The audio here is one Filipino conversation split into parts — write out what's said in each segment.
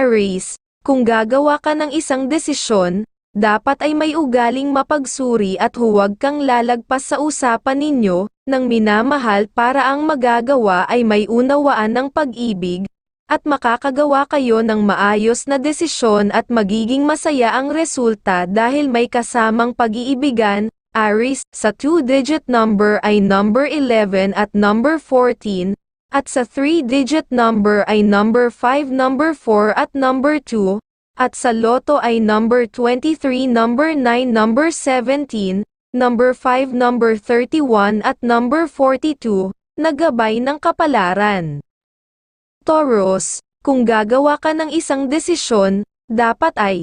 Aries, kung gagawa ka ng isang desisyon, dapat ay may ugaling mapagsuri at huwag kang lalagpas sa usapan ninyo, ng minamahal para ang magagawa ay may unawaan ng pag-ibig, at makakagawa kayo ng maayos na desisyon at magiging masaya ang resulta dahil may kasamang pag-iibigan, Aries, sa two-digit number ay number 11 at number 14, at sa three-digit number ay number 5, number 4 at number 2, at sa loto ay number 23, number 9, number 17, number 5, number 31 at number 42, nagabay ng kapalaran. Taurus, kung gagawa ka ng isang desisyon, dapat ay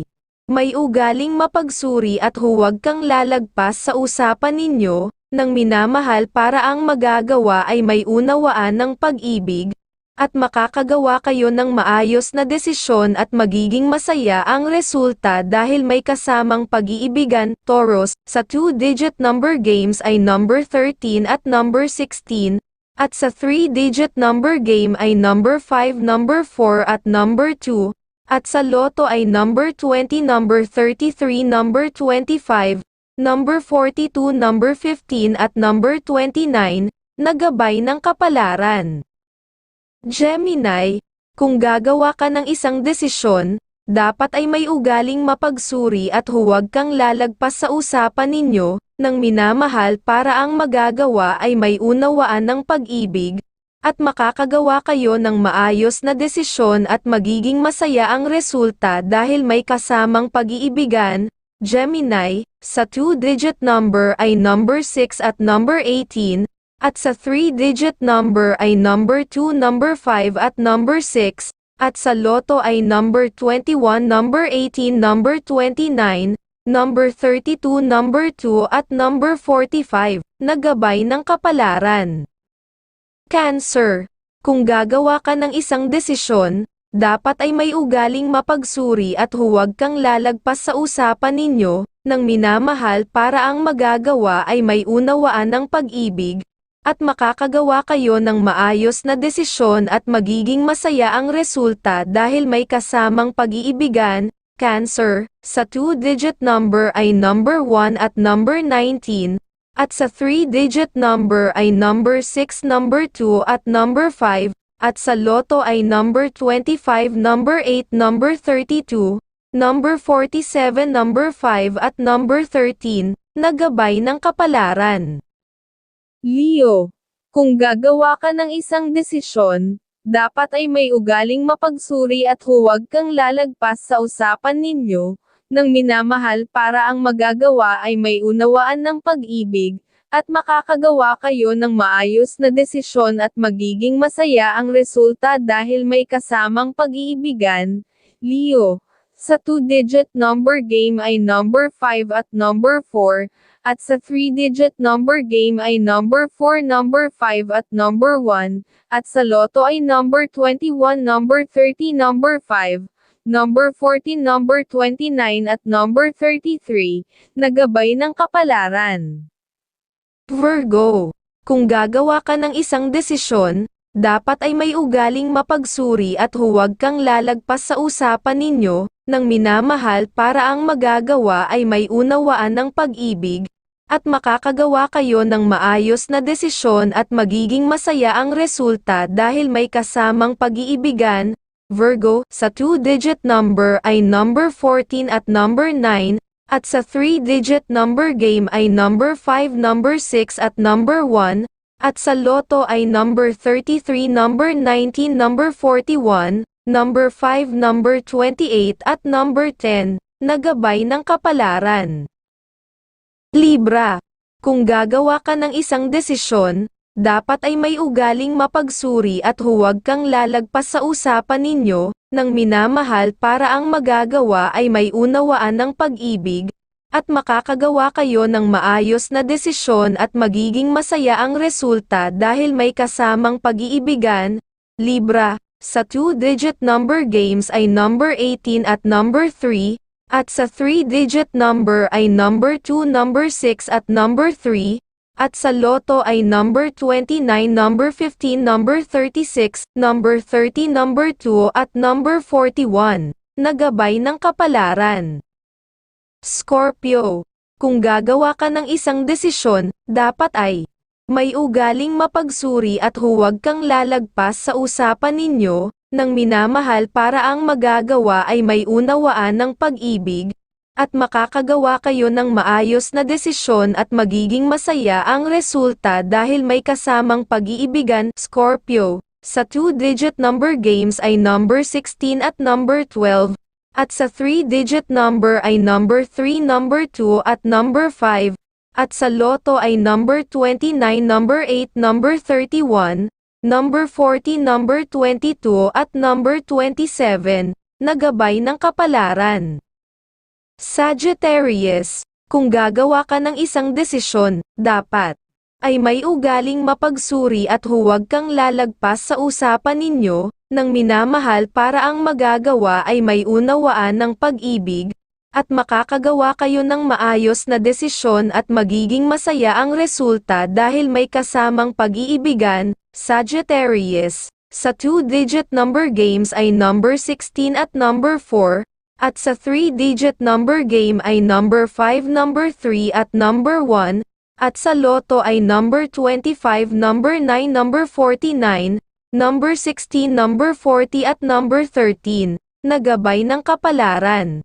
may ugaling mapagsuri at huwag kang lalagpas sa usapan ninyo, ng minamahal para ang magagawa ay may unawaan ng pag-ibig, at makakagawa kayo ng maayos na desisyon at magiging masaya ang resulta dahil may kasamang pag-iibigan, Taurus, sa two-digit number games ay number 13 at number 16, at sa three-digit number game ay number 5, number 4 at number 2, at sa loto ay number 20, number 33, number 25, number 42, number 15 at number 29, nagabay ng kapalaran. Gemini, kung gagawa ka ng isang desisyon, dapat ay may ugaling mapagsuri at huwag kang lalagpas sa usapan ninyo, ng minamahal para ang magagawa ay may unawaan ng pag-ibig, at makakagawa kayo ng maayos na desisyon at magiging masaya ang resulta dahil may kasamang pag-iibigan, Gemini, sa two-digit number ay number 6 at number 18, at sa three-digit number ay number 2, number 5 at number 6, at sa loto ay number 21, number 18, number 29, number 32, number 2 at number 45, nagabay ng kapalaran. Cancer, kung gagawa ka ng isang desisyon, dapat ay may ugaling mapagsuri at huwag kang lalagpas sa usapan ninyo, ng minamahal para ang magagawa ay may unawaan ng pag-ibig, at makakagawa kayo ng maayos na desisyon at magiging masaya ang resulta dahil may kasamang pag-iibigan, Cancer, sa two-digit number ay number 1 at number 19, at sa three-digit number ay number 6, number 2 at number 5, at sa loto ay number 25, number 8, number 32, number 47, number 5 at number 13, nagabay ng kapalaran. Leo, kung gagawa ka ng isang desisyon, dapat ay may ugaling mapagsuri at huwag kang lalagpas sa usapan ninyo, ng minamahal para ang magagawa ay may unawaan ng pag-ibig, at makakagawa kayo ng maayos na desisyon at magiging masaya ang resulta dahil may kasamang pag-iibigan, Leo. Sa two-digit number game ay number 5 at number 4, at sa three-digit number game ay number 4, number 5 at number 1, at sa loto ay number 21, number 30, number 5, number 14, number 29 at number 33, nagabay ng kapalaran. Virgo, kung gagawa ka ng isang desisyon, dapat ay may ugaling mapagsuri at huwag kang lalagpas sa usapan ninyo, ng minamahal para ang magagawa ay may unawaan ng pag-ibig, at makakagawa kayo ng maayos na desisyon at magiging masaya ang resulta dahil may kasamang pag-iibigan, Virgo, sa two-digit number ay number 14 at number 9, at sa three-digit number game ay number 5, number 6 at number 1, at sa loto ay number 33, number 19, number 41, number 5, number 28 at number 10, nagabay ng kapalaran. Libra, kung gagawa ka ng isang desisyon, dapat ay may ugaling mapagsuri at huwag kang lalagpas sa usapan ninyo, ng minamahal para ang magagawa ay may unawaan ng pag-ibig, at makakagawa kayo ng maayos na desisyon at magiging masaya ang resulta dahil may kasamang pag-iibigan, Libra, sa two-digit number games ay number 18 at number 3, at sa three-digit number ay number 2, number 6 at number 3, at sa loto ay number 29, number 15, number 36, number 30, number 2 at number 41, nagabay ng kapalaran. Scorpio, kung gagawa ka ng isang desisyon, dapat ay may ugaling mapagsuri at huwag kang lalagpas sa usapan ninyo, ng minamahal para ang magagawa ay may unawaan ng pag-ibig, at makakagawa kayo ng maayos na desisyon at magiging masaya ang resulta dahil may kasamang pag-iibigan, Scorpio. Sa two-digit number games ay number 16 at number 12, at sa three-digit number ay number 3, number 2 at number 5, at sa loto ay number 29, number 8, number 31, number 40, number 22 at number 27, nagabay ng kapalaran. Sagittarius, kung gagawa ka ng isang desisyon, dapat ay may ugaling mapagsuri at huwag kang lalagpas sa usapan ninyo, ng minamahal para ang magagawa ay may unawaan ng pag-ibig, at makakagawa kayo ng maayos na desisyon at magiging masaya ang resulta dahil may kasamang pag-iibigan, Sagittarius. Sa two-digit number games ay number 16 at number 4, at sa three-digit number game ay number 5, number 3 at number 1, at sa loto ay number 25, number 9, number 49, number 16, number 40 at number 13, nagabay ng kapalaran.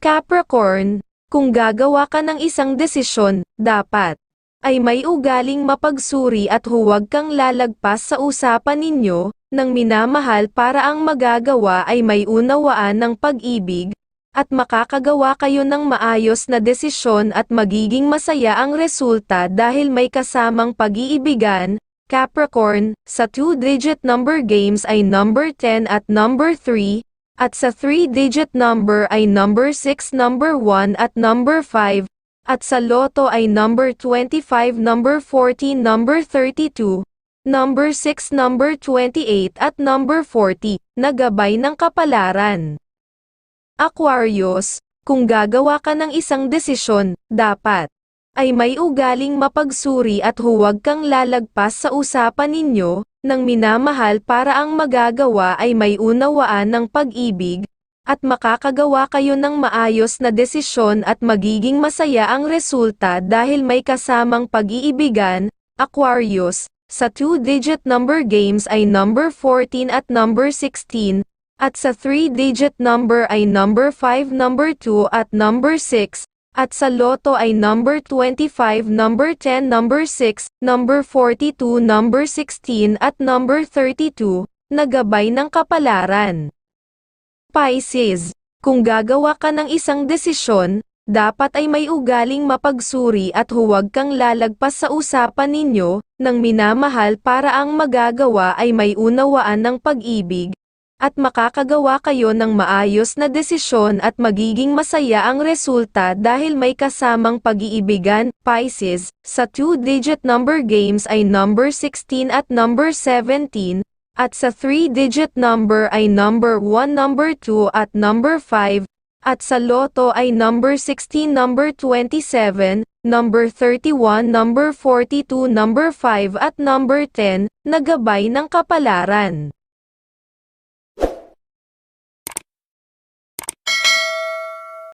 Capricorn, kung gagawa ka ng isang desisyon, dapat ay may ugaling mapagsuri at huwag kang lalagpas sa usapan ninyo, ng minamahal para ang magagawa ay may unawaan ng pag-ibig, at makakagawa kayo ng maayos na desisyon at magiging masaya ang resulta dahil may kasamang pag-iibigan, Capricorn, sa two-digit number games ay number 10 at number 3, at sa three-digit number ay number 6, number 1 at number 5, at sa loto ay number 25, number 14, number 32, number 6, number 28 at number 40, nagabay ng kapalaran. Aquarius, kung gagawa ka ng isang desisyon, dapat ay may ugaling mapagsuri at huwag kang lalagpas sa usapan ninyo, ng minamahal para ang magagawa ay may unawaan ng pag-ibig, at makakagawa kayo ng maayos na desisyon at magiging masaya ang resulta dahil may kasamang pag-iibigan, Aquarius, sa two-digit number games ay number 14 at number 16, at sa three-digit number ay number 5, number 2 at number 6, at sa loto ay number 25, number 10, number 6, number 42, number 16 at number 32, nagabay ng kapalaran. Pisces, kung gagawa ka ng isang desisyon, dapat ay may ugaling mapagsuri at huwag kang lalagpas sa usapan ninyo, ng minamahal para ang magagawa ay may unawaan ng pag-ibig, at makakagawa kayo ng maayos na desisyon at magiging masaya ang resulta dahil may kasamang pag-iibigan, Pisces, sa two-digit number games ay number 16 at number 17, at sa three-digit number ay number 1, number 2 at number 5, at sa loto ay number 16, number 27, number 31, number 42, number 5 at number 10, nagabay ng kapalaran.